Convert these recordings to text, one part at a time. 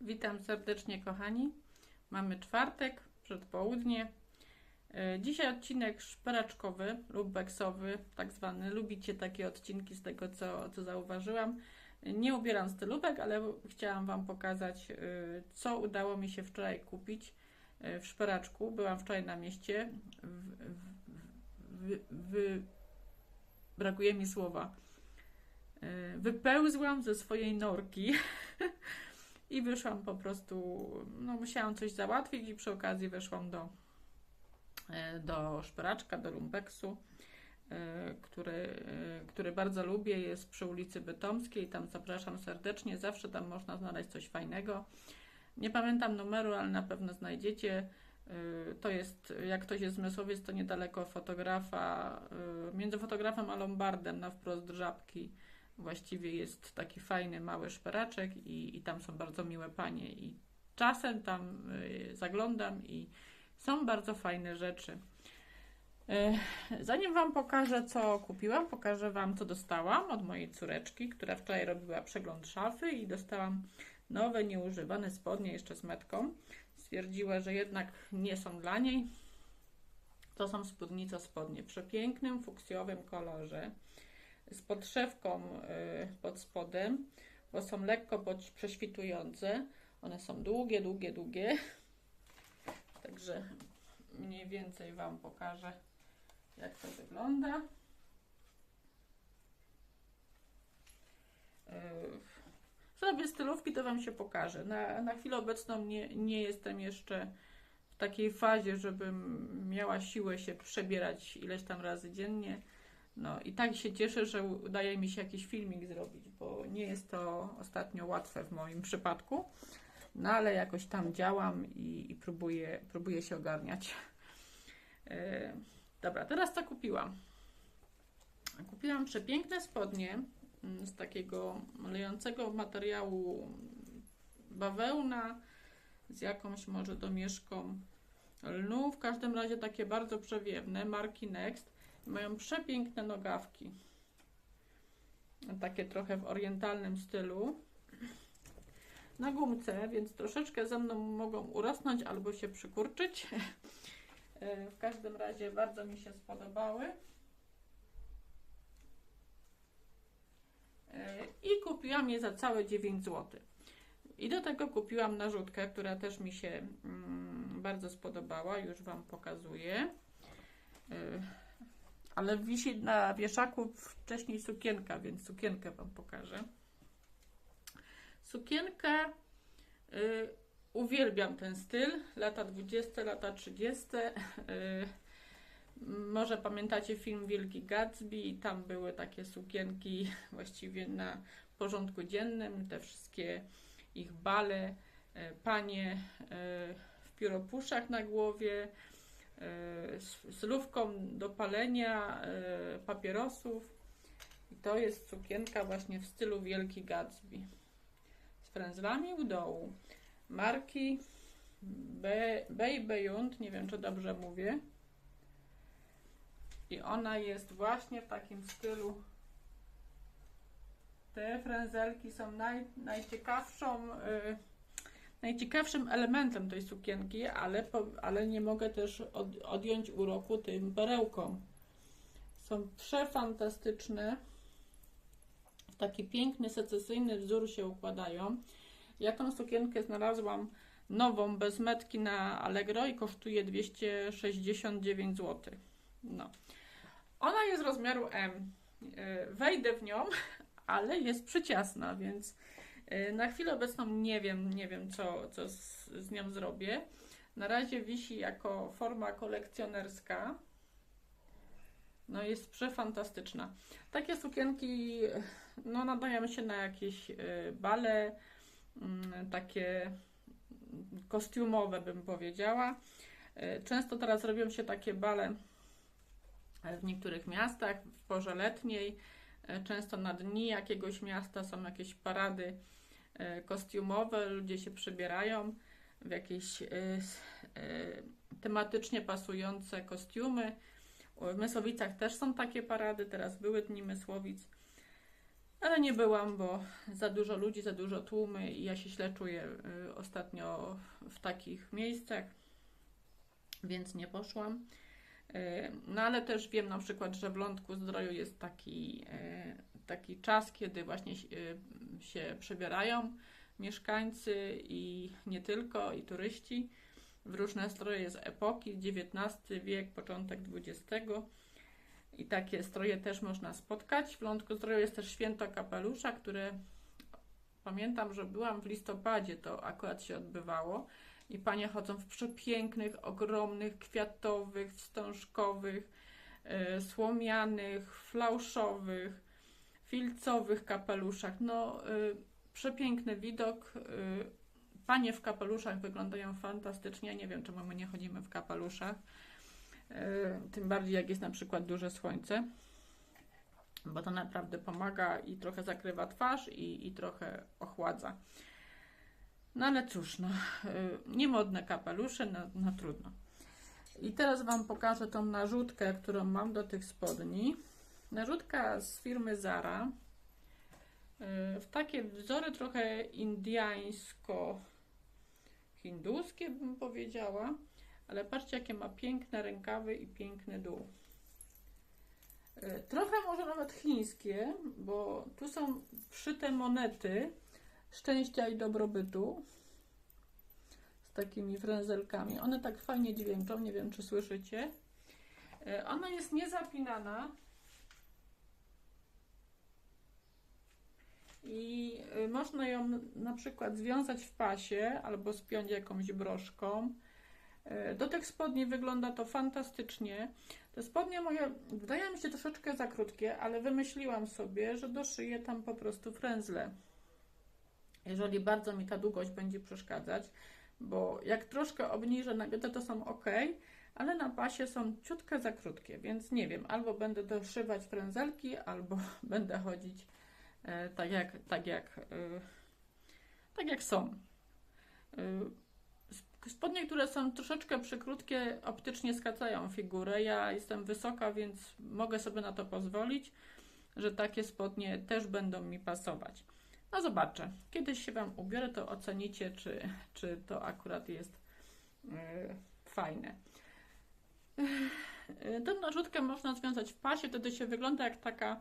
Witam serdecznie, kochani. Mamy czwartek, przedpołudnie. E, Dzisiaj odcinek szperaczkowy lub beksowy, tak zwany. Lubicie takie odcinki z tego, co, co zauważyłam. Nie ubieram stylówek, ale chciałam Wam pokazać, e, co udało mi się wczoraj kupić e, w szperaczku. Byłam wczoraj na mieście. W, w, w, w, brakuje mi słowa. Wypełzłam ze swojej norki i wyszłam po prostu, no musiałam coś załatwić i przy okazji weszłam do, e, do szperaczka, do lumpeksu, e, który, e, który bardzo lubię, jest przy ulicy Bytomskiej, tam zapraszam serdecznie, zawsze tam można znaleźć coś fajnego. Nie pamiętam numeru, ale na pewno znajdziecie. To jest, jak ktoś jest zmysłowiec, to niedaleko fotografa, między fotografem a lombardem na wprost żabki właściwie jest taki fajny mały szperaczek i, i tam są bardzo miłe panie i czasem tam y, zaglądam i są bardzo fajne rzeczy. Y, Zanim Wam pokażę, co kupiłam, pokażę Wam, co dostałam od mojej córeczki, która wczoraj robiła przegląd szafy i dostałam nowe, nieużywane spodnie jeszcze z metką. Stwierdziła, że jednak nie są dla niej. To są spódnice spodnie w przepięknym, fuksjowym kolorze z podszewką y, pod spodem, bo są lekko prześwitujące. One są długie, długie, długie. Także mniej więcej Wam pokażę, jak to wygląda. Y, Zrobię stylówki, to Wam się pokażę. Na, na chwilę obecną nie, nie jestem jeszcze w takiej fazie, żebym miała siłę się przebierać ileś tam razy dziennie. No i tak się cieszę, że udaje mi się jakiś filmik zrobić, bo nie jest to ostatnio łatwe w moim przypadku. No ale jakoś tam działam i, i próbuję, próbuję się ogarniać. E, dobra, teraz co kupiłam? Kupiłam przepiękne spodnie mm, z takiego lejącego materiału bawełna z jakąś może domieszką lnu. W każdym razie takie bardzo przewiewne, marki Next. Mają przepiękne nogawki. Takie trochę w orientalnym stylu. Na gumce, więc troszeczkę ze mną mogą urosnąć albo się przykurczyć. W każdym razie bardzo mi się spodobały. I kupiłam je za całe 9 zł. I do tego kupiłam narzutkę, która też mi się mm, bardzo spodobała. Już Wam pokazuję. Ale wisi na wieszaku wcześniej sukienka, więc sukienkę Wam pokażę. Sukienkę y, uwielbiam ten styl, lata 20, lata 30. Y, może pamiętacie film Wielki Gatsby, tam były takie sukienki właściwie na porządku dziennym, te wszystkie ich bale, y, panie y, w pióropuszach na głowie, z, z do palenia y, papierosów. I to jest sukienka właśnie w stylu Wielki Gatsby. Z frędzlami u dołu. Marki Be- Beyond, nie wiem czy dobrze mówię. I ona jest właśnie w takim stylu. Te frędzelki są naj, najciekawszą y, najciekawszym elementem tej sukienki, ale, ale nie mogę też od, odjąć uroku tym perełkom. Są przefantastyczne. W taki piękny, secesyjny wzór się układają. Ja tą sukienkę znalazłam nową, bez metki na Allegro i kosztuje 269 zł. No. Ona jest rozmiaru M. Yy, Wejdę w nią, ale jest przyciasna, więc na chwilę obecną nie wiem, nie wiem co, co z, z nią zrobię. Na razie wisi jako forma kolekcjonerska. No jest przefantastyczna. Takie sukienki no, nadają się na jakieś yy, bale, mm, takie kostiumowe bym powiedziała. Yy, Często teraz robią się takie bale w niektórych miastach w porze letniej. Często na dni jakiegoś miasta są jakieś parady kostiumowe, ludzie się przebierają w jakieś e, e, tematycznie pasujące kostiumy. W Mysłowicach też są takie parady, teraz były Dni Mysłowic. Ale nie byłam, bo za dużo ludzi, za dużo tłumy i ja się źle czuję ostatnio w takich miejscach, więc nie poszłam. No ale też wiem na przykład, że w Lądku Zdroju jest taki, taki czas, kiedy właśnie się- y, się przebierają mieszkańcy i nie tylko, i turyści w różne stroje z epoki, XIX wiek, początek XX. I takie stroje też można spotkać. W Lądku Zdroju jest też święto kapelusza, które pamiętam, że byłam w listopadzie, to akurat się odbywało. I panie chodzą w przepięknych, ogromnych, kwiatowych, wstążkowych, e, słomianych, flauszowych, filcowych kapeluszach. No, e, przepiękny widok. e, Panie w kapeluszach wyglądają fantastycznie. Nie wiem, czemu my nie chodzimy w kapeluszach. E, Tym bardziej, jak jest na przykład duże słońce, bo to naprawdę pomaga i trochę zakrywa twarz, i, i trochę ochładza. No ale cóż, no, y, niemodne kapelusze, no, no trudno. I teraz Wam pokażę tą narzutkę, którą mam do tych spodni. Narzutka z firmy Zara. Y, W takie wzory trochę indiańsko-hinduskie bym powiedziała. Ale patrzcie, jakie ma piękne rękawy i piękny dół. Y, Trochę może nawet chińskie, bo tu są wszyte monety szczęścia i dobrobytu z takimi fręzelkami. One tak fajnie dźwięczą, nie wiem czy słyszycie. E, Ona jest niezapinana i e, można ją na przykład związać w pasie albo spiąć jakąś broszką. E, Do tych spodni wygląda to fantastycznie. Te spodnie moje wydają mi się troszeczkę za krótkie, ale wymyśliłam sobie, że doszyję tam po prostu frędzle jeżeli bardzo mi ta długość będzie przeszkadzać, bo jak troszkę obniżę nagiotę, to są ok, ale na pasie są ciutkę za krótkie, więc nie wiem, albo będę doszywać frędzelki, albo będę chodzić tak jak, tak jak, e, tak jak są. E, sp- spodnie, które są troszeczkę przykrótkie, optycznie skracają figurę. Ja jestem wysoka, więc mogę sobie na to pozwolić, że takie spodnie też będą mi pasować. No zobaczę. Kiedyś się Wam ubiorę, to ocenicie, czy, czy to akurat jest yy, fajne. Yy, Tę narzutkę można związać w pasie, wtedy się wygląda jak taka e,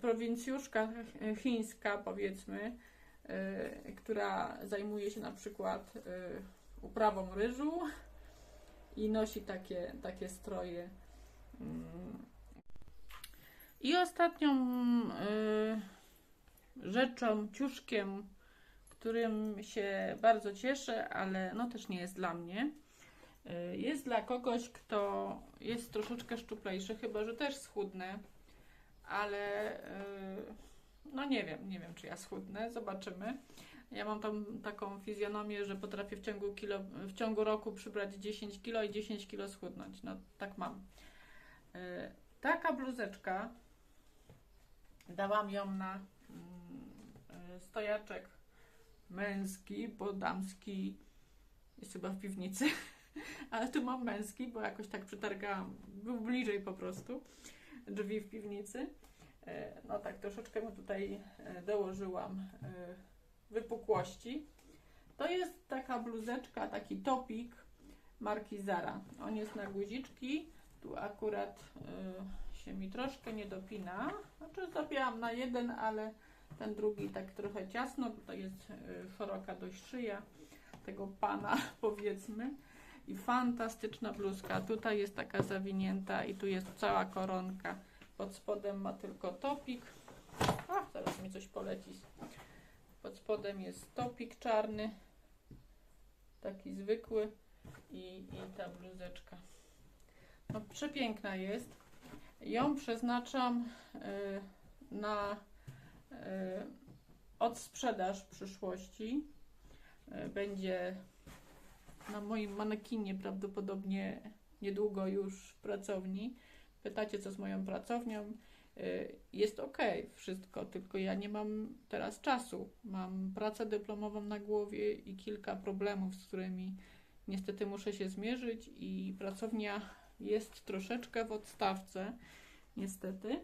prowincjuszka ch- chińska, powiedzmy, e, która zajmuje się na przykład e, uprawą ryżu i nosi takie, takie stroje. Mm. I ostatnią e, rzeczą, ciuszkiem, którym się bardzo cieszę, ale no też nie jest dla mnie. Jest dla kogoś, kto jest troszeczkę szczuplejszy, chyba że też schudnę, ale y, no nie wiem, nie wiem czy ja schudnę, zobaczymy. Ja mam tam taką fizjonomię, że potrafię w ciągu, kilo, w ciągu roku przybrać 10 kilo i 10 kilo schudnąć. No tak mam. Y, Taka bluzeczka, dałam ją na mm, y, stojaczek męski, bo damski jest chyba w piwnicy, ale tu mam męski, bo jakoś tak przetargałam, był bliżej po prostu drzwi w piwnicy. E, No tak, troszeczkę mu tutaj e, dołożyłam e, wypukłości. To jest taka bluzeczka, taki topik marki Zara. On jest na guziczki. Tu akurat się mi troszkę nie dopina. Znaczy dopięłam na jeden, ale ten drugi tak trochę ciasno. Tutaj jest e, szeroka dość szyja tego pana, powiedzmy. I fantastyczna bluzka. Tutaj jest taka zawinięta i tu jest cała koronka. Pod spodem ma tylko topik. A, zaraz mi coś poleci. Pod spodem jest topik czarny. Taki zwykły. I, i ta bluzeczka. No, przepiękna jest. Ją przeznaczam y, na y, odsprzedaż w przyszłości. Y, będzie na moim manekinie prawdopodobnie niedługo już w pracowni. Pytacie, co z moją pracownią? Y, Jest ok, wszystko, tylko ja nie mam teraz czasu. Mam pracę dyplomową na głowie i kilka problemów, z którymi niestety muszę się zmierzyć, i pracownia jest troszeczkę w odstawce, niestety.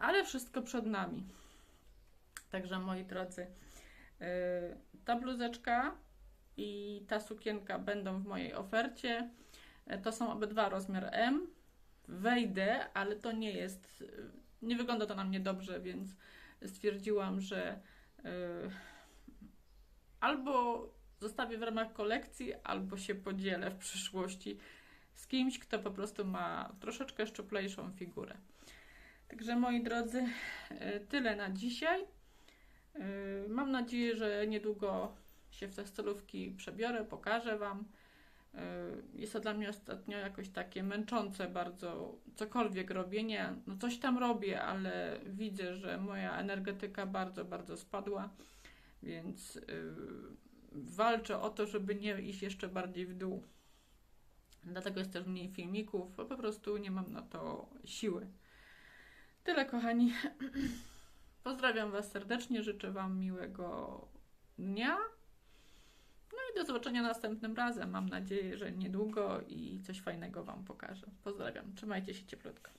ale wszystko przed nami. Także moi drodzy, yy, ta bluzeczka i ta sukienka będą w mojej ofercie. Yy, To są obydwa rozmiar M. Wejdę, ale to nie jest, yy, nie wygląda to na mnie dobrze, więc stwierdziłam, że yy, albo zostawię w ramach kolekcji, albo się podzielę w przyszłości z kimś, kto po prostu ma troszeczkę szczuplejszą figurę. Także moi drodzy, tyle na dzisiaj. Mam nadzieję, że niedługo się w te stolówki przebiorę, pokażę Wam. Yy, Jest to dla mnie ostatnio jakoś takie męczące bardzo cokolwiek robienie. No coś tam robię, ale widzę, że moja energetyka bardzo, bardzo spadła, więc yy, walczę o to, żeby nie iść jeszcze bardziej w dół. Dlatego jest też mniej filmików, bo po prostu nie mam na to siły. Tyle, kochani. Pozdrawiam Was serdecznie, życzę Wam miłego dnia. Do zobaczenia następnym razem. Mam nadzieję, że niedługo i coś fajnego Wam pokażę. Pozdrawiam. Trzymajcie się cieplutko.